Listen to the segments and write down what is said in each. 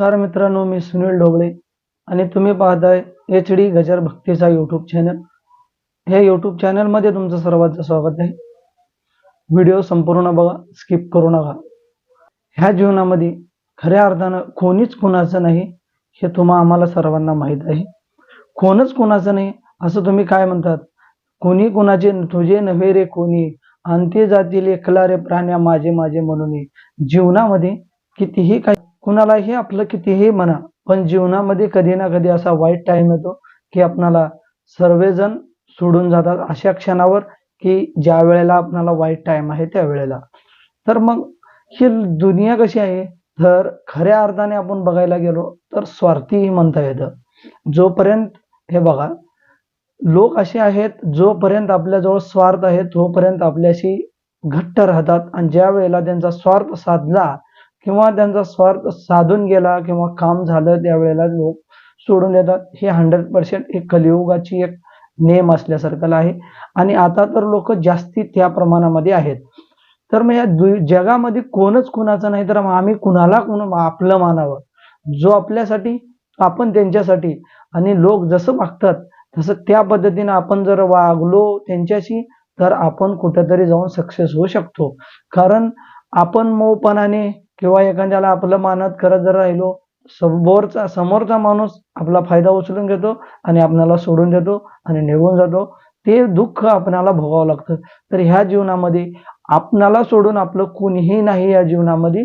नमस्कार मित्रांनो मी सुनील ढोबळे आणि तुम्ही पाहताय एच डी गजर भक्तीचा यूट्यूब चॅनल हे यूट्यूब चॅनलमध्ये तुमचं सर्वांचं स्वागत आहे. व्हिडिओ संपूर्ण बघा स्किप करू नका. ह्या जीवनामध्ये खऱ्या अर्थानं कोणीच कुणाचं नाही हे तुम्हा आम्हाला सर्वांना माहीत आहे. कोणच कुणाचं नाही असं तुम्ही काय म्हणतात? कोणी कुणाचे तुझे नव्हे रे कोणी अंत्य जातील एकला रे प्राण्या माझे माझे म्हणून. जीवनामध्ये कितीही काय कुणालाही आपलं कितीही म्हणा पण जीवनामध्ये कधी ना कधी असा वाईट टाइम येतो की आपणाला सर्वजण सोडून जातात अशा क्षणावर की ज्या वेळेला आपणाला वाईट टाइम आहे त्या वेळेला. तर मग ही दुनिया कशी आहे? तर खऱ्या अर्थाने आपण बघायला गेलो तर स्वार्थीही म्हणता येतं. जोपर्यंत हे बघा लोक असे आहेत जोपर्यंत आपल्याजवळ स्वार्थ आहे तोपर्यंत आपल्याशी घट्ट राहतात. आणि ज्या वेळेला त्यांचा स्वार्थ साधला किंवा त्यांचा स्वार्थ साधून गेला किंवा काम झालं त्यावेळेला लोक सोडून देतात. हे हंड्रेड पर्सेंट एक कलियुगाची एक नेम असल्यासारखं आहे. आणि आता तर लोक जास्ती त्या प्रमाणामध्ये आहेत. तर मग या जगामध्ये कोणच कुणाचं नाही तर मग आम्ही कुणाला कुण आपलं मानावं? जो आपल्यासाठी आपण त्यांच्यासाठी. आणि लोक जसं मागतात तसं त्या पद्धतीने आपण जर वागलो त्यांच्याशी तर आपण कुठेतरी जाऊन सक्सेस होऊ शकतो. कारण आपण मऊपणाने किंवा एखाद्याला आपलं मानत करत जर राहिलो समोरचा समोरचा माणूस आपला फायदा उचलून घेतो आणि आपणाला सोडून देतो आणि निघून जातो ते दुःख आपणाला भोगावं लागतं. तर ह्या जीवनामध्ये आपणाला सोडून आपलं कोणीही नाही या जीवनामध्ये.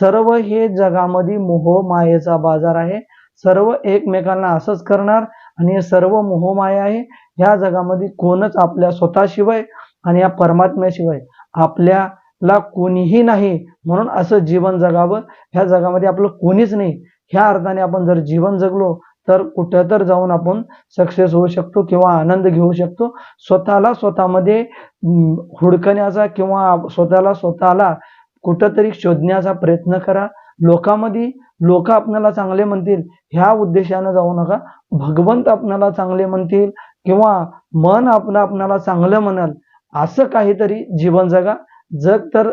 सर्व हे जगामध्ये मोह मायेचा बाजार आहे. सर्व एकमेकांना असंच करणार आणि हे सर्व मोहमाया आहे. ह्या जगामध्ये कोणच आपल्या स्वतःशिवाय आणि या परमात्म्याशिवाय आपल्या ला कोणीही नाही. म्हणून असं जीवन जगावं. ह्या जगामध्ये आपलं कोणीच नाही. ह्या अर्थाने आपण जर जीवन जगलो तर कुठं तर जाऊन आपण सक्सेस होऊ शकतो किंवा आनंद घेऊ शकतो. स्वतःला स्वतःमध्ये हुडकण्याचा किंवा स्वतःला स्वतःला कुठंतरी शोधण्याचा प्रयत्न करा. लोकांमध्ये लोक आपल्याला चांगले म्हणतील. ह्या उद्देशानं जाऊ नका. भगवंत आपल्याला चांगले म्हणतील किंवा मन आपलं आपल्याला चांगलं म्हणाल असं काहीतरी जीवन जगा. जग तर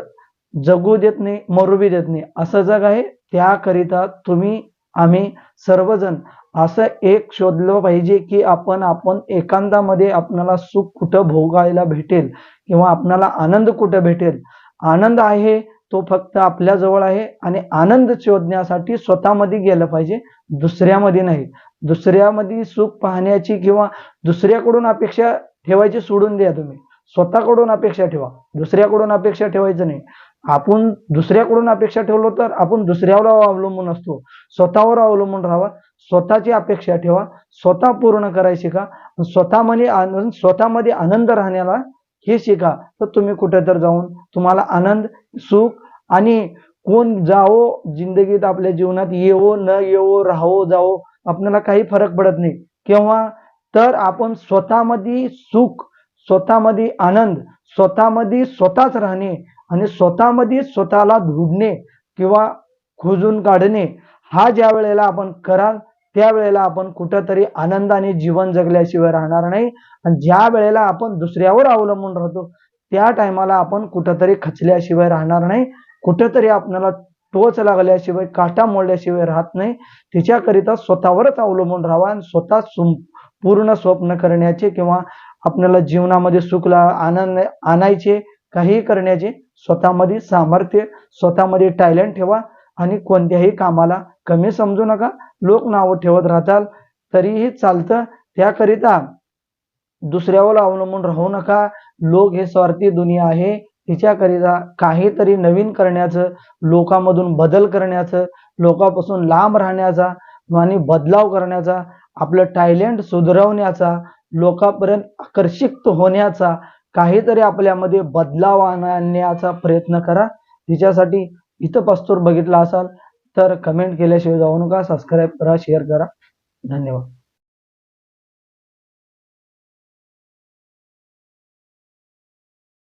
जगू देत नाही मरुबी देत नाही. असं जग आहे त्याकरिता तुम्ही आम्ही सर्वजण असं एक शोधलं पाहिजे की आपण आपण एकांतामध्ये आपणाला सुख कुठं भोगायला भेटेल किंवा आपणाला आनंद कुठं भेटेल. आनंद आहे तो फक्त आपल्या जवळ आहे आणि आनंद शोधण्यासाठी स्वतःमध्ये गेलं पाहिजे दुसऱ्यामध्ये नाही. दुसऱ्यामध्ये सुख पाहण्याची किंवा दुसऱ्याकडून अपेक्षा ठेवायची सोडून द्या तुम्ही. स्वतःकडून अपेक्षा ठेवा. दुसऱ्याकडून अपेक्षा ठेवायचं नाही. आपण दुसऱ्याकडून अपेक्षा ठेवलो तर आपण दुसऱ्यावर अवलंबून असतो. स्वतःवर अवलंबून राहावा स्वतःची अपेक्षा ठेवा. स्वतः पूर्ण करायची शिका. स्वतःमध्ये आनंद स्वतःमध्ये आनंद राहण्याला हे शिका. तर तुम्ही कुठे तर जाऊन तुम्हाला आनंद सुख आणि कोण जावो जिंदगीत आपल्या जीवनात येवो न येवो राहो जावो आपल्याला काही फरक पडत नाही. केव्हा? तर आपण स्वतःमध्ये सुख स्वतःमध्ये आनंद स्वतःमध्ये स्वतःच राहणे आणि स्वतःमध्ये स्वतःला धुडणे किंवा खोजून काढणे हा ज्या वेळेला आपण कराल त्यावेळेला आपण कुठंतरी आनंदाने जीवन जगल्याशिवाय राहणार नाही. आणि ज्या वेळेला आपण दुसऱ्यावर अवलंबून राहतो त्या टायमाला आपण कुठंतरी खचल्याशिवाय राहणार नाही. कुठंतरी आपल्याला टोच लागल्याशिवाय काटा मोडल्याशिवाय राहत नाही. तिच्याकरिता स्वतःवरच अवलंबून राहावा आणि स्वतः सुम- पूर्ण स्वप्न करण्याचे किंवा आपल्याला जीवनामध्ये सुखला आनंद आणायचे काही करण्याचे स्वतःमध्ये सामर्थ्य स्वतःमध्ये टॅलेंट ठेवा आणि कोणत्याही कामाला कमी समजू नका. लोक नावं ठेवत राहतात तरीही चालतं त्याकरिता दुसऱ्यावर अवलंबून राहू नका. लोक हे स्वार्थी दुनिया आहे तिच्याकरिता काहीतरी नवीन करण्याचं लोकांमधून बदल करण्याचं लोकांपासून लांब राहण्याचा आणि बदलाव करण्याचा आपलं टॅलेंट सुधरवण्याचा लोकांपर्यंत आकर्षित होण्याचा काहीतरी आपल्यामध्ये बदलाव आणण्याचा प्रयत्न करा. तिच्यासाठी इथं पस्तूर बघितला असाल तर कमेंट केल्याशिवाय जाऊ नका. सबस्क्राईब करा शेअर करा. धन्यवाद.